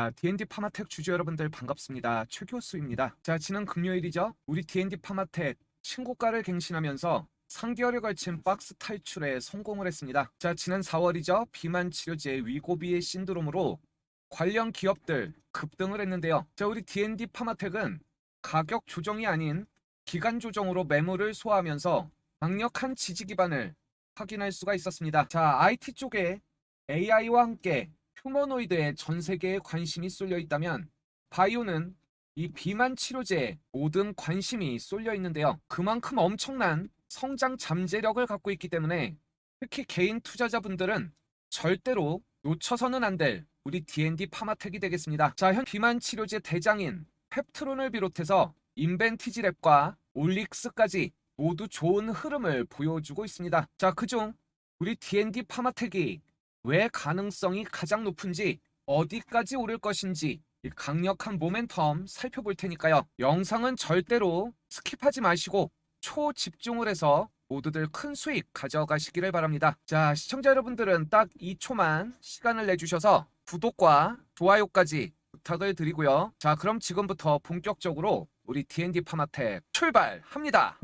아, D&D 파마텍 주주 여러분들 반갑습니다. 최교수입니다. 자, 지난 금요일이죠. 우리 D&D 파마텍 신고가를 갱신하면서 3개월에 걸친 박스 탈출에 성공을 했습니다. 자, 지난 4월이죠. 비만 치료제 위고비의 신드롬으로 관련 기업들 급등을 했는데요. 자, 우리 D&D 파마텍은 가격 조정이 아닌 기간 조정으로 매물을 소화하면서 강력한 지지 기반을 확인할 수가 있었습니다. 자, IT 쪽에 AI와 함께 휴머노이드에 전 세계에 관심이 쏠려 있다면 바이오는 이 비만 치료제에 모든 관심이 쏠려 있는데요. 그만큼 엄청난 성장 잠재력을 갖고 있기 때문에 특히 개인 투자자분들은 절대로 놓쳐서는 안 될 우리 D&D 파마텍이 되겠습니다. 자, 현 비만 치료제 대장인 펩트론을 비롯해서 인벤티지랩과 올릭스까지 모두 좋은 흐름을 보여주고 있습니다. 자, 그중 우리 D&D 파마텍이 왜 가능성이 가장 높은지 어디까지 오를 것인지 이 강력한 모멘텀 살펴볼 테니까요. 영상은 절대로 스킵하지 마시고 초집중을 해서 모두들 큰 수익 가져가시기를 바랍니다. 자, 시청자 여러분들은 딱 2초만 시간을 내주셔서 구독과 좋아요까지 부탁을 드리고요. 자, 그럼 지금부터 본격적으로 우리 D&D 파마텍 출발합니다.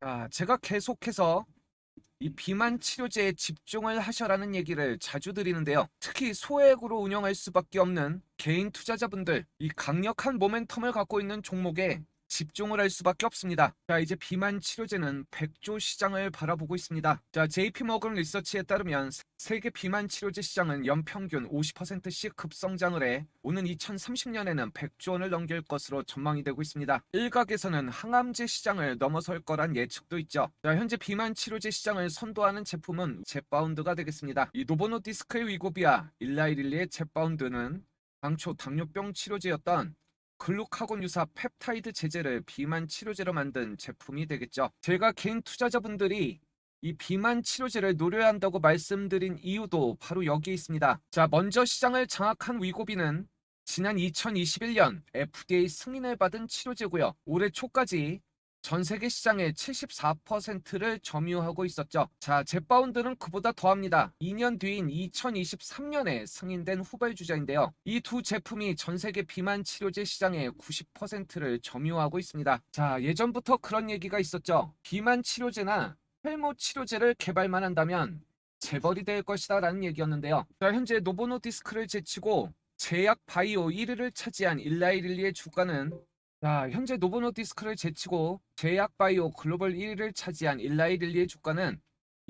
자, 제가 계속해서 이 비만 치료제에 집중을 하셔라는 얘기를 자주 드리는데요. 특히 소액으로 운영할 수밖에 없는 개인 투자자분들, 이 강력한 모멘텀을 갖고 있는 종목에 집중을 할 수밖에 없습니다. 자, 이제 비만 치료제는 100조 시장을 바라보고 있습니다. 자, JP 모건 리서치에 따르면 세계 비만 치료제 시장은 연평균 50%씩 급성장을 해 오는 2030년에는 100조 원을 넘길 것으로 전망이 되고 있습니다. 일각에서는 항암제 시장을 넘어설 거란 예측도 있죠. 자, 현재 비만 치료제 시장을 선도하는 제품은 젯바운드가 되겠습니다. 이 노보노디스크의 위고비아, 일라이릴리의 젯바운드는 당초 당뇨병 치료제였던 글루카곤 유사 펩타이드 제제를 비만 치료제로 만든 제품이 되겠죠. 제가 개인 투자자분들이 이 비만 치료제를 노려야 한다고 말씀드린 이유도 바로 여기에 있습니다. 자, 먼저 시장을 장악한 위고비는 지난 2021년 FDA 승인을 받은 치료제고요. 올해 초까지 전 세계 시장의 74%를 점유하고 있었죠. 자, 젯바운드는 그보다 더합니다. 2년 뒤인 2023년에 승인된 후발 주자인데요. 이 두 제품이 전 세계 비만 치료제 시장의 90%를 점유하고 있습니다. 자, 예전부터 그런 얘기가 있었죠. 비만 치료제나 헬모 치료제를 개발만 한다면 재벌이 될 것이다 라는 얘기였는데요. 자, 현재 노보노디스크를 제치고 제약 바이오 1위를 차지한 일라이릴리의 주가는 자, 현재 노보노디스크를 제치고 제약 바이오 글로벌 1위를 차지한 일라이릴리의 주가는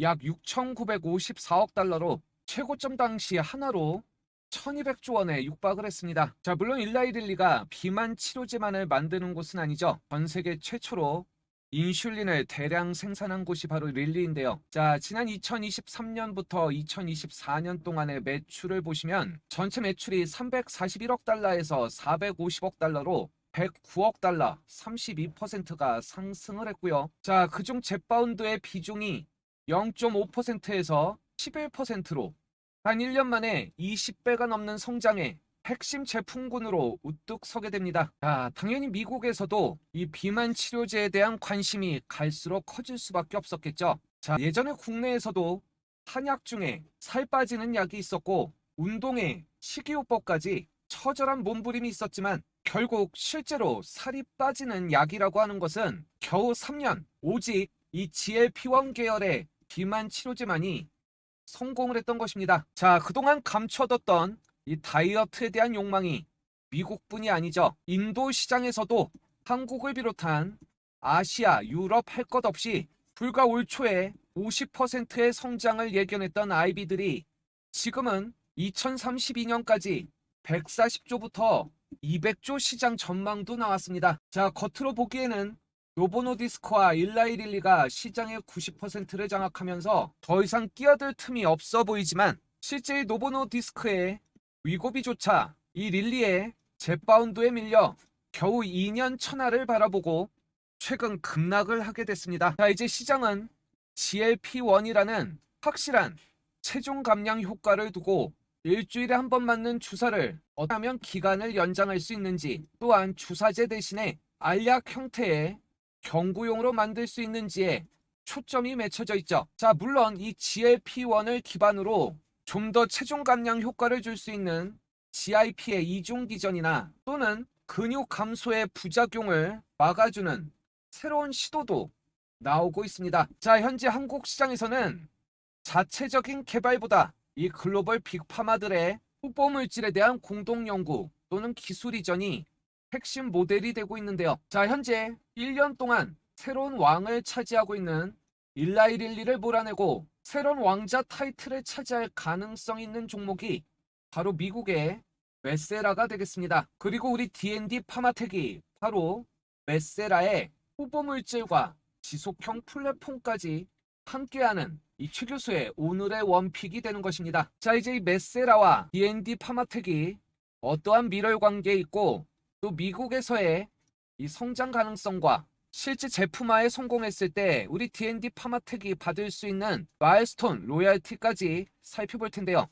약 6,954억 달러로 최고점 당시 하나로 1200조 원에 육박을 했습니다. 자, 물론 일라이릴리가 비만 치료제만을 만드는 곳은 아니죠. 전 세계 최초로 인슐린을 대량 생산한 곳이 바로 릴리인데요. 자, 지난 2023년부터 2024년 동안의 매출을 보시면 전체 매출이 341억 달러에서 450억 달러로 109억 달러, 32%가 상승을 했고요. 자, 그중 젯바운드의 비중이 0.5%에서 11%로 단 1년 만에 20배가 넘는 성장에 핵심 제품군으로 우뚝 서게 됩니다. 자, 당연히 미국에서도 이 비만 치료제에 대한 관심이 갈수록 커질 수밖에 없었겠죠. 자, 예전에 국내에서도 한약 중에 살 빠지는 약이 있었고 운동에 식이요법까지 처절한 몸부림이 있었지만 결국 실제로 살이 빠지는 약이라고 하는 것은 겨우 3년 오직 이 GLP-1 계열의 비만 치료제만이 성공을 했던 것입니다. 자, 그동안 감춰뒀던 이 다이어트에 대한 욕망이 미국뿐이 아니죠. 인도 시장에서도 한국을 비롯한 아시아, 유럽 할 것 없이 불과 올 초에 50%의 성장을 예견했던 아이비들이 지금은 2032년까지 140조부터 200조 시장 전망도 나왔습니다. 자, 겉으로 보기에는 노보노 디스크와 일라이릴리가 시장의 90%를 장악하면서 더 이상 끼어들 틈이 없어 보이지만 실제 이 노보노 디스크의 위고비조차 이 릴리의 젯바운드에 밀려 겨우 2년 천하를 바라보고 최근 급락을 하게 됐습니다. 자, 이제 시장은 GLP-1이라는 확실한 체중 감량 효과를 두고 일주일에 한 번 맞는 주사를 어떻게 하면 기간을 연장할 수 있는지 또한 주사제 대신에 알약 형태의 경구용으로 만들 수 있는지에 초점이 맺혀져 있죠. 자, 물론 이 GLP-1을 기반으로 좀 더 체중 감량 효과를 줄 수 있는 GIP의 이중 기전이나 또는 근육 감소의 부작용을 막아주는 새로운 시도도 나오고 있습니다. 자, 현재 한국 시장에서는 자체적인 개발보다 이 글로벌 빅파마들의 후보 물질에 대한 공동 연구 또는 기술 이전이 핵심 모델이 되고 있는데요. 자, 현재 1년 동안 새로운 왕을 차지하고 있는 일라이릴리를 몰아내고 새로운 왕자 타이틀을 차지할 가능성 있는 종목이 바로 미국의 메세라가 되겠습니다. 그리고 우리 D&D 파마텍이 바로 메세라의 후보 물질과 지속형 플랫폼까지 함께하는 이최 교수의 오늘의 원픽이 되는 것입니다. 자 이제 이 메세라와 D&D 파마텍이 어떠한 미럴 관계에 있고 또 미국에서의 이 성장 가능성과 실제 제품화에 성공했을 때 우리 D&D 파마텍이 받을 수 있는 마일스톤 로얄티까지 살펴볼 텐데요.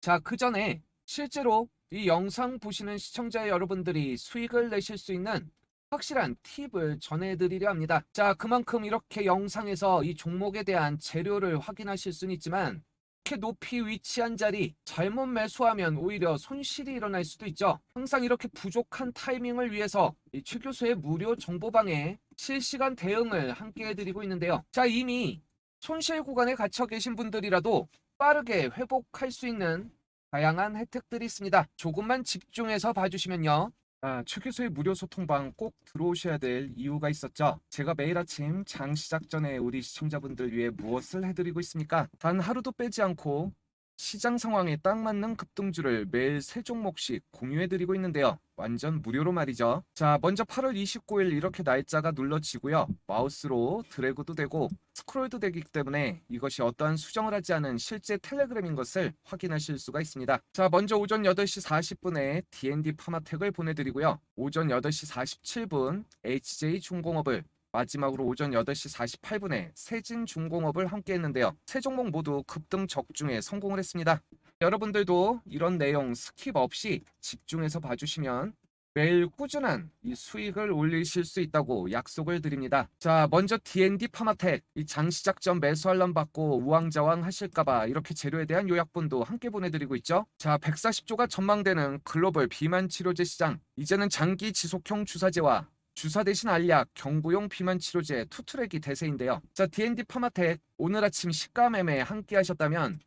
자, 그 전에 실제로 이 영상 보시는 시청자 여러분들이 수익을 내실 수 있는 확실한 팁을 전해드리려 합니다. 자, 그만큼 이렇게 영상에서 이 종목에 대한 재료를 확인하실 수는 있지만 이렇게 높이 위치한 자리 잘못 매수하면 오히려 손실이 일어날 수도 있죠. 항상 이렇게 부족한 타이밍을 위해서 이최 교수의 무료 정보방에 실시간 대응을 함께 해드리고 있는데요. 자, 이미 손실 구간에 갇혀 계신 분들이라도 빠르게 회복할 수 있는 다양한 혜택들이 있습니다. 조금만 집중해서 봐주시면요. 아, 최 교수의 무료 소통방 꼭 들어오셔야 될 이유가 있었죠. 제가 매일 아침 장 시작 전에 우리 시청자분들 위해 무엇을 해드리고 있습니까? 단 하루도 빼지 않고 시장 상황에 딱 맞는 급등주를 매일 세 종목씩 공유해드리고 있는데요. 완전 무료로 말이죠. 자, 먼저 8월 29일 이렇게 날짜가 눌러지고요. 마우스로 드래그도 되고 스크롤도 되기 때문에 이것이 어떠한 수정을 하지 않은 실제 텔레그램인 것을 확인하실 수가 있습니다. 자, 먼저 오전 8시 40분에 D&D 파마텍을 보내드리고요. 오전 8시 47분 HJ 중공업을 마지막으로 오전 8시 48분에 세진 중공업을 함께 했는데요. 세 종목 모두 급등 적중에 성공을 했습니다. 여러분들도 이런 내용 스킵 없이 집중해서 봐주시면 매일 꾸준한 이 수익을 올리실 수 있다고 약속을 드립니다. 자, 먼저 D&D 파마텍 이 장시작 전 매수 알람 받고 우왕좌왕 하실까봐 이렇게 재료에 대한 요약본도 함께 보내드리고 있죠. 자, 140조가 전망되는 글로벌 비만 치료제 시장 이제는 장기 지속형 주사제와 주사 대신 알약, 경구용 비만 치료제 투트랙이 대세인데요. 자, D&D 파마텍 오늘 아침 시가 매매 함께 하셨다면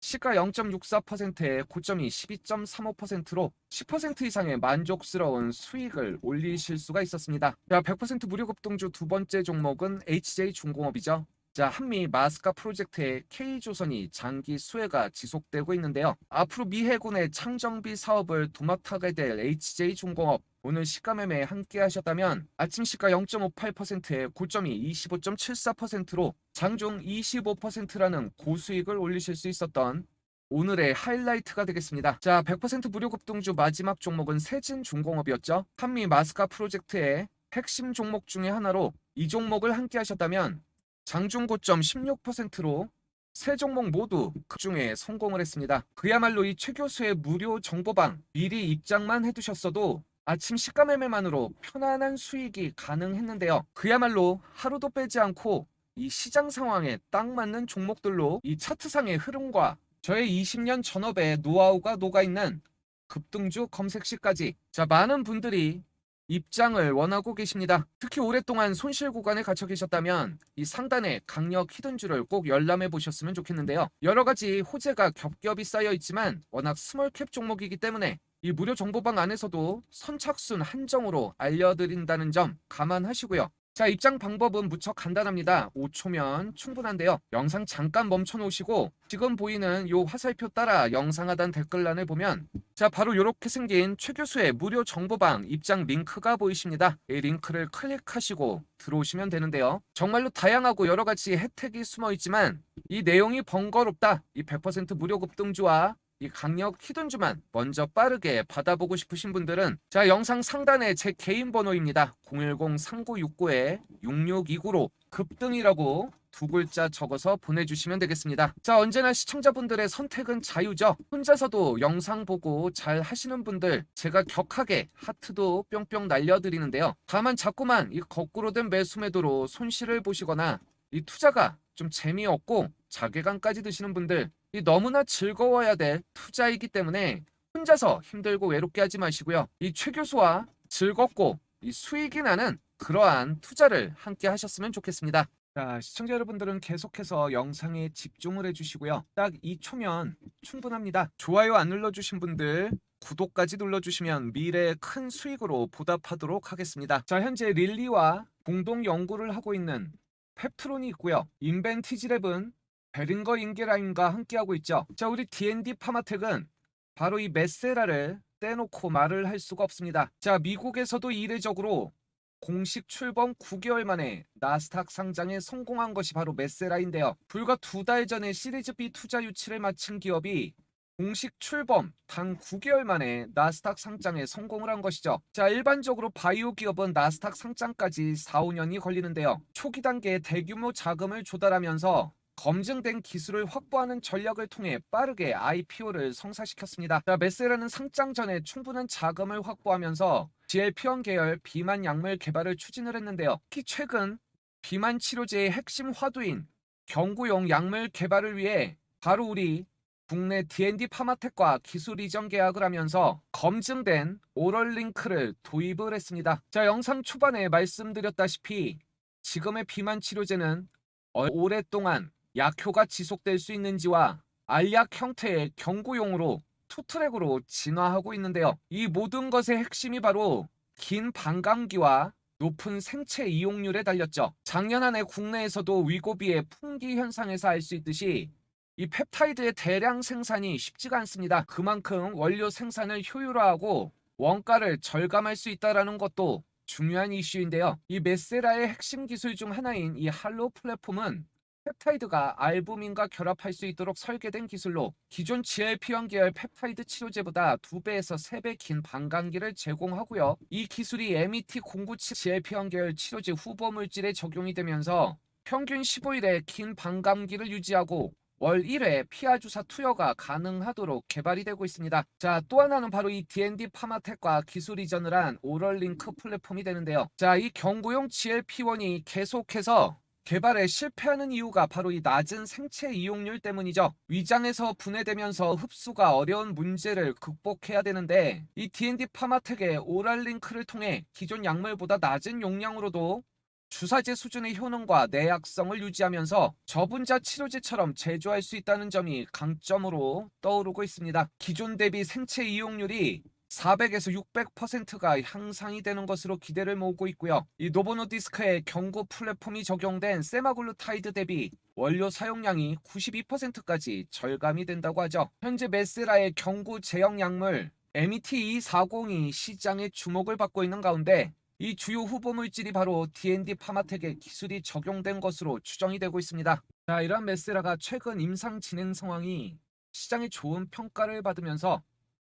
시가 0.64%의 고점이 12.35%로 10% 이상의 만족스러운 수익을 올리실 수가 있었습니다. 자, 100% 무료 급등주 두 번째 종목은 HJ 중공업이죠. 자, 한미 마스카 프로젝트의 K조선이 장기 수혜가 지속되고 있는데요. 앞으로 미 해군의 창정비 사업을 도맡아게 될 HJ 중공업 오늘 시가 매매 함께 하셨다면 아침 시가 0.58%의 고점이 25.74%로 장중 25%라는 고수익을 올리실 수 있었던 오늘의 하이라이트가 되겠습니다. 자, 100% 무료 급등주 마지막 종목은 세진 중공업이었죠. 한미 마스카 프로젝트의 핵심 종목 중에 하나로 이 종목을 함께 하셨다면 장중 고점 16%로 세 종목 모두 그 중에 성공을 했습니다. 그야말로 이 최 교수의 무료 정보방 미리 입장만 해두셨어도 아침 시가 매매만으로 편안한 수익이 가능했는데요. 그야말로 하루도 빼지 않고 이 시장 상황에 딱 맞는 종목들로 이 차트상의 흐름과 저의 20년 전업의 노하우가 녹아있는 급등주 검색시까지 자 많은 분들이 입장을 원하고 계십니다. 특히 오랫동안 손실 구간에 갇혀 계셨다면 이 상단의 강력 히든주를 꼭 열람해 보셨으면 좋겠는데요. 여러 가지 호재가 겹겹이 쌓여 있지만 워낙 스몰캡 종목이기 때문에 이 무료 정보방 안에서도 선착순 한정으로 알려드린다는 점 감안하시고요. 자, 입장 방법은 무척 간단합니다. 5초면 충분한데요. 영상 잠깐 멈춰 놓으시고 지금 보이는 요 화살표 따라 영상 하단 댓글란을 보면 자, 바로 이렇게 생긴 최 교수의 무료 정보방 입장 링크가 보이십니다. 이 링크를 클릭하시고 들어오시면 되는데요. 정말로 다양하고 여러 가지 혜택이 숨어 있지만 이 내용이 번거롭다. 이 100% 무료 급등주와 이 강력 히든주만 먼저 빠르게 받아보고 싶으신 분들은 자 영상 상단에 제 개인 번호입니다. 010-3969-6629로 급등이라고 두 글자 적어서 보내주시면 되겠습니다. 자 언제나 시청자분들의 선택은 자유죠. 혼자서도 영상 보고 잘 하시는 분들 제가 격하게 하트도 뿅뿅 날려드리는데요. 다만 자꾸만 이 거꾸로 된 매수 매도로 손실을 보시거나 이 투자가 좀 재미없고 자괴감까지 드시는 분들 이 너무나 즐거워야 될 투자이기 때문에 혼자서 힘들고 외롭게 하지 마시고요. 이 최 교수와 즐겁고 이 수익이 나는 그러한 투자를 함께 하셨으면 좋겠습니다. 자, 시청자 여러분들은 계속해서 영상에 집중을 해주시고요. 딱 2초면 충분합니다. 좋아요 안 눌러주신 분들 구독까지 눌러주시면 미래의 큰 수익으로 보답하도록 하겠습니다. 자, 현재 릴리와 공동 연구를 하고 있는 펩트론이 있고요. 인벤티지랩은 베링거 인게라임과 함께하고 있죠. 자, 우리 D&D 파마텍은 바로 이 메세라를 떼놓고 말을 할 수가 없습니다. 자, 미국에서도 이례적으로 공식 출범 9개월 만에 나스닥 상장에 성공한 것이 바로 메세라인데요. 불과 두 달 전에 시리즈 B 투자 유치를 마친 기업이 공식 출범 단 9개월 만에 나스닥 상장에 성공을 한 것이죠. 자, 일반적으로 바이오 기업은 나스닥 상장까지 4, 5년이 걸리는데요. 초기 단계에 대규모 자금을 조달하면서 검증된 기술을 확보하는 전략을 통해 빠르게 IPO를 성사시켰습니다. 자, 메세라는 상장 전에 충분한 자금을 확보하면서 GLP-1 계열 비만 약물 개발을 추진을 했는데요. 특히 최근 비만 치료제의 핵심 화두인 경구용 약물 개발을 위해 바로 우리 국내 D&D 파마텍과 기술 이전 계약을 하면서 검증된 오럴 링크를 도입을 했습니다. 자, 영상 초반에 말씀드렸다시피 지금의 비만 치료제는 어- 오랫동안 약효가 지속될 수 있는지와 알약 형태의 경구용으로 투트랙으로 진화하고 있는데요. 이 모든 것의 핵심이 바로 긴 반감기와 높은 생체 이용률에 달렸죠. 작년 한 해 국내에서도 위고비의 풍기 현상에서 알 수 있듯이 이 펩타이드의 대량 생산이 쉽지가 않습니다. 그만큼 원료 생산을 효율화하고 원가를 절감할 수 있다는 것도 중요한 이슈인데요. 이 메세라의 핵심 기술 중 하나인 이 할로 플랫폼은 펩타이드가 알부민과 결합할 수 있도록 설계된 기술로 기존 GLP-1 계열 펩타이드 치료제보다 2배에서 3배 긴 반감기를 제공하고요. 이 기술이 MET097 GLP-1 계열 치료제 후보 물질에 적용이 되면서 평균 15일의 긴 반감기를 유지하고 월 1회 피하 주사 투여가 가능하도록 개발이 되고 있습니다. 자, 또 하나는 바로 이 D&D 파마텍과 기술 이전을 한 오럴 링크 플랫폼이 되는데요. 자, 이 경구용 GLP-1이 계속해서 개발에 실패하는 이유가 바로 이 낮은 생체 이용률 때문이죠. 위장에서 분해되면서 흡수가 어려운 문제를 극복해야 되는데 이 D&D 파마텍의 오랄 링크를 통해 기존 약물보다 낮은 용량으로도 주사제 수준의 효능과 내약성을 유지하면서 저분자 치료제처럼 제조할 수 있다는 점이 강점으로 떠오르고 있습니다. 기존 대비 생체 이용률이 400에서 600%가 향상이 되는 것으로 기대를 모으고 있고요. 이 노보노디스크의 경구 플랫폼이 적용된 세마글루타이드 대비 원료 사용량이 92%까지 절감이 된다고 하죠. 현재 메스라의 경구 제형 약물 MET240이 시장에 주목을 받고 있는 가운데 이 주요 후보 물질이 바로 D&D 파마텍의 기술이 적용된 것으로 추정이 되고 있습니다. 자, 이러한 메스라가 최근 임상 진행 상황이 시장에 좋은 평가를 받으면서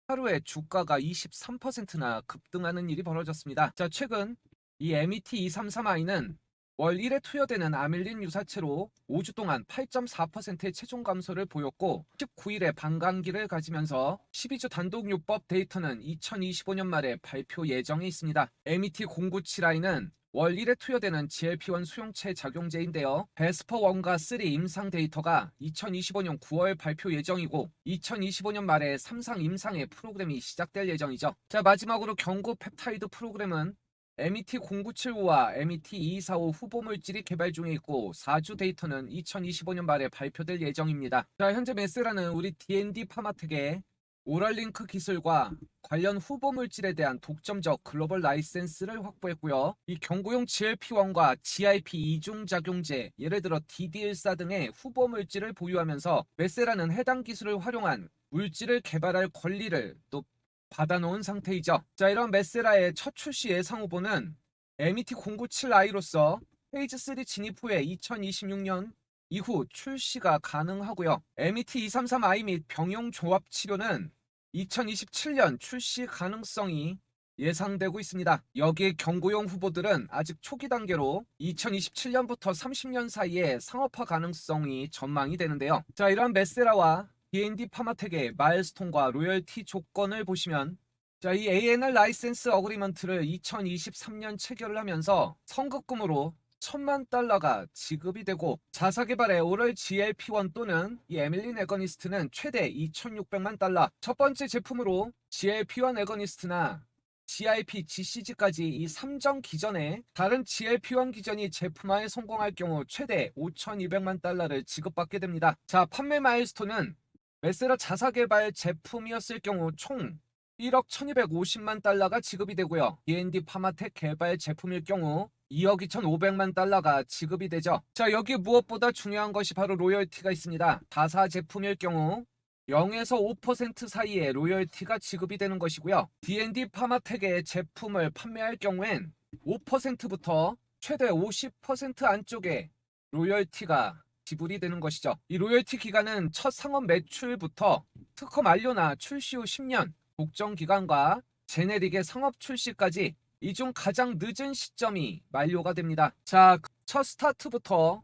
하루에 주가가 23%나 급등하는 일이 벌어졌습니다. 자, 최근 이 MET233i는 월 1회 투여되는 아밀린 유사체로 5주 동안 8.4%의 체중 감소를 보였고 19일에 반감기를 가지면서 12주 단독 요법 데이터는 2025년 말에 발표 예정에 있습니다. MET097i는 월 1회 투여되는 GLP-1 수용체 작용제인데요. 베스퍼 1과 3 임상 데이터가 2025년 9월 발표 예정이고 2025년 말에 3상 임상의 프로그램이 시작될 예정이죠. 자 마지막으로 경고 펩타이드 프로그램은 MET0975와 MET245 후보 물질이 개발 중에 있고 4주 데이터는 2025년 말에 발표될 예정입니다. 자 현재 메스라는 우리 D&D 파마텍의 오랄링크 기술과 관련 후보 물질에 대한 독점적 글로벌 라이센스를 확보했고요. 이 경구용 GLP-1과 GIP 이중 작용제, 예를 들어 DD14 등의 후보 물질을 보유하면서 메세라는 해당 기술을 활용한 물질을 개발할 권리를 또 받아놓은 상태이죠. 자, 이런 메세라의 첫 출시 예상 후보는 MET097i로서 페이즈 3 진입 후에 2026년 이후 출시가 가능하고요. MET233i 및 병용 조합 치료는 2027년 출시 가능성이 예상되고 있습니다. 여기에 경고용 후보들은 아직 초기 단계로 2027년부터 30년 사이에 상업화 가능성이 전망이 되는데요. 자, 이러한 메세라와 D&D 파마텍의 마일스톤과 로열티 조건을 보시면 자, 이 ANR 라이센스 어그리먼트를 2023년 체결을 하면서 선급금으로 천만 달러가 지급이 되고 자사개발의 오럴 GLP-1 또는 이 에밀린 에거니스트는 최대 2,600만 달러. 첫 번째 제품으로 GLP-1 에거니스트나 GIP, GCG까지 이 3정 기전에 다른 GLP-1 기전이 제품화에 성공할 경우 최대 5,200만 달러를 지급받게 됩니다. 자, 판매 마일스톤은 메세라 자사개발 제품이었을 경우 총 1억 1250만 달러가 지급이 되고요. D&D 파마텍 개발 제품일 경우 2억 2,500만 달러가 지급이 되죠. 자, 여기 무엇보다 중요한 것이 바로 로열티가 있습니다. 다사 제품일 경우 0에서 5% 사이에 로열티가 지급이 되는 것이고요. D&D 파마텍의 제품을 판매할 경우엔 5%부터 최대 50% 안쪽에 로열티가 지불이 되는 것이죠. 이 로열티 기간은 첫 상업 매출부터 특허 만료나 출시 후 10년, 국정 기간과 제네릭의 상업 출시까지 이 중 가장 늦은 시점이 만료가 됩니다. 자, 첫 스타트부터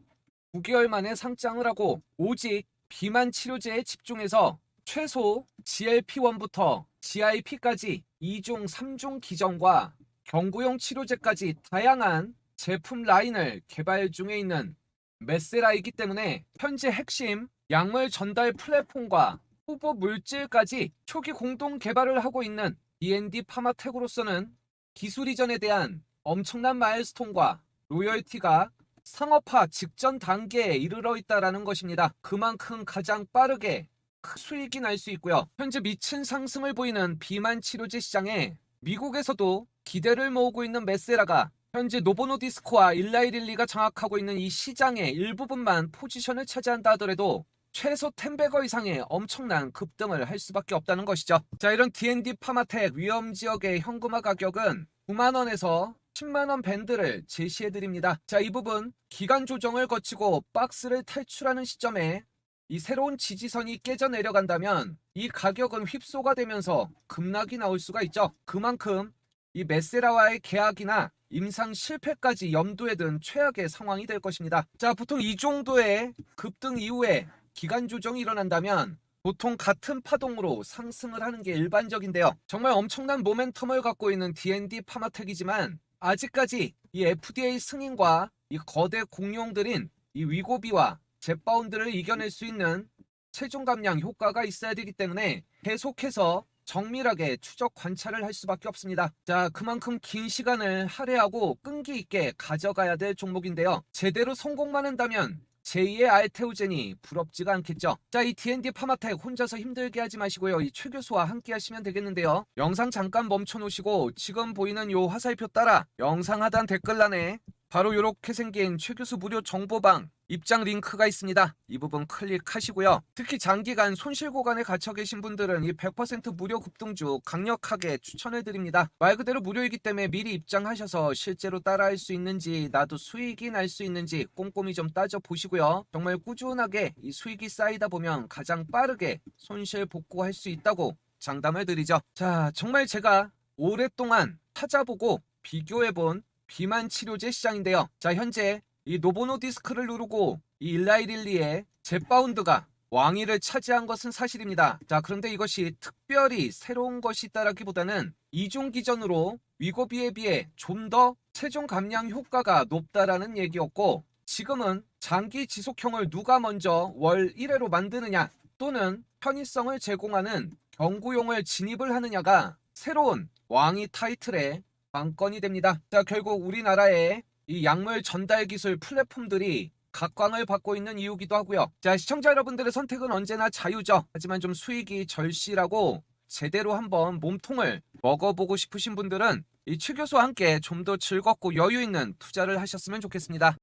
9개월 만에 상장을 하고 오직 비만 치료제에 집중해서 최소 GLP-1부터 GIP까지 2중, 3중 기전과 경구용 치료제까지 다양한 제품 라인을 개발 중에 있는 메세라이기 때문에 현재 핵심 약물 전달 플랫폼과 후보 물질까지 초기 공동 개발을 하고 있는 D&D 파마텍으로서는 기술 이전에 대한 엄청난 마일스톤과 로열티가 상업화 직전 단계에 이르러 있다라는 것입니다. 그만큼 가장 빠르게 큰 수익이 날 수 있고요. 현재 미친 상승을 보이는 비만 치료제 시장에 미국에서도 기대를 모으고 있는 메세라가 현재 노보노디스코와 일라이릴리가 장악하고 있는 이 시장의 일부분만 포지션을 차지한다 하더라도 최소 10배거 이상의 엄청난 급등을 할 수밖에 없다는 것이죠. 자, 이런 D&D 파마텍 위험 지역의 현금화 가격은 9만 원에서 10만 원 밴드를 제시해 드립니다. 자, 이 부분 기간 조정을 거치고 박스를 탈출하는 시점에 이 새로운 지지선이 깨져 내려간다면 이 가격은 휩소가 되면서 급락이 나올 수가 있죠. 그만큼 이 메세라와의 계약이나 임상 실패까지 염두에 둔 최악의 상황이 될 것입니다. 자, 보통 이 정도의 급등 이후에 기간 조정이 일어난다면 보통 같은 파동으로 상승을 하는 게 일반적인데요. 정말 엄청난 모멘텀을 갖고 있는 D&D 파마텍이지만 아직까지 이 FDA 승인과 이 거대 공룡들인 이 위고비와 젯바운드를 이겨낼 수 있는 체중 감량 효과가 있어야 되기 때문에 계속해서 정밀하게 추적 관찰을 할 수밖에 없습니다. 자, 그만큼 긴 시간을 할애하고 끈기 있게 가져가야 될 종목인데요. 제대로 성공만 한다면 제2의 알테오젠이 부럽지가 않겠죠. 자, 이 D&D 파마텍 혼자서 힘들게 하지 마시고요. 이 최 교수와 함께 하시면 되겠는데요. 영상 잠깐 멈춰 놓으시고 지금 보이는 요 화살표 따라 영상 하단 댓글란에 바로 이렇게 생긴 최 교수 무료 정보방 입장 링크가 있습니다. 이 부분 클릭하시고요. 특히 장기간 손실 구간에 갇혀 계신 분들은 이 100% 무료 급등주 강력하게 추천해 드립니다. 말 그대로 무료이기 때문에 미리 입장하셔서 실제로 따라할 수 있는지 나도 수익이 날 수 있는지 꼼꼼히 좀 따져 보시고요. 정말 꾸준하게 이 수익이 쌓이다 보면 가장 빠르게 손실 복구할 수 있다고 장담을 드리죠. 자, 정말 제가 오랫동안 찾아보고 비교해본 비만 치료제 시장인데요. 자, 현재 이 노보노디스크를 누르고 이 일라이릴리의 젯바운드가 왕위를 차지한 것은 사실입니다. 자, 그런데 이것이 특별히 새로운 것이 있다라기보다는 이중 기전으로 위고비에 비해 좀 더 체중 감량 효과가 높다라는 얘기였고 지금은 장기 지속형을 누가 먼저 월 1회로 만드느냐 또는 편의성을 제공하는 경구용을 진입을 하느냐가 새로운 왕위 타이틀의 관건이 됩니다. 자, 결국 우리나라의 이 약물 전달 기술 플랫폼들이 각광을 받고 있는 이유기도 하고요. 자, 시청자 여러분들의 선택은 언제나 자유죠. 하지만 좀 수익이 절실하고 제대로 한번 몸통을 먹어보고 싶으신 분들은 이 최 교수와 함께 좀 더 즐겁고 여유 있는 투자를 하셨으면 좋겠습니다.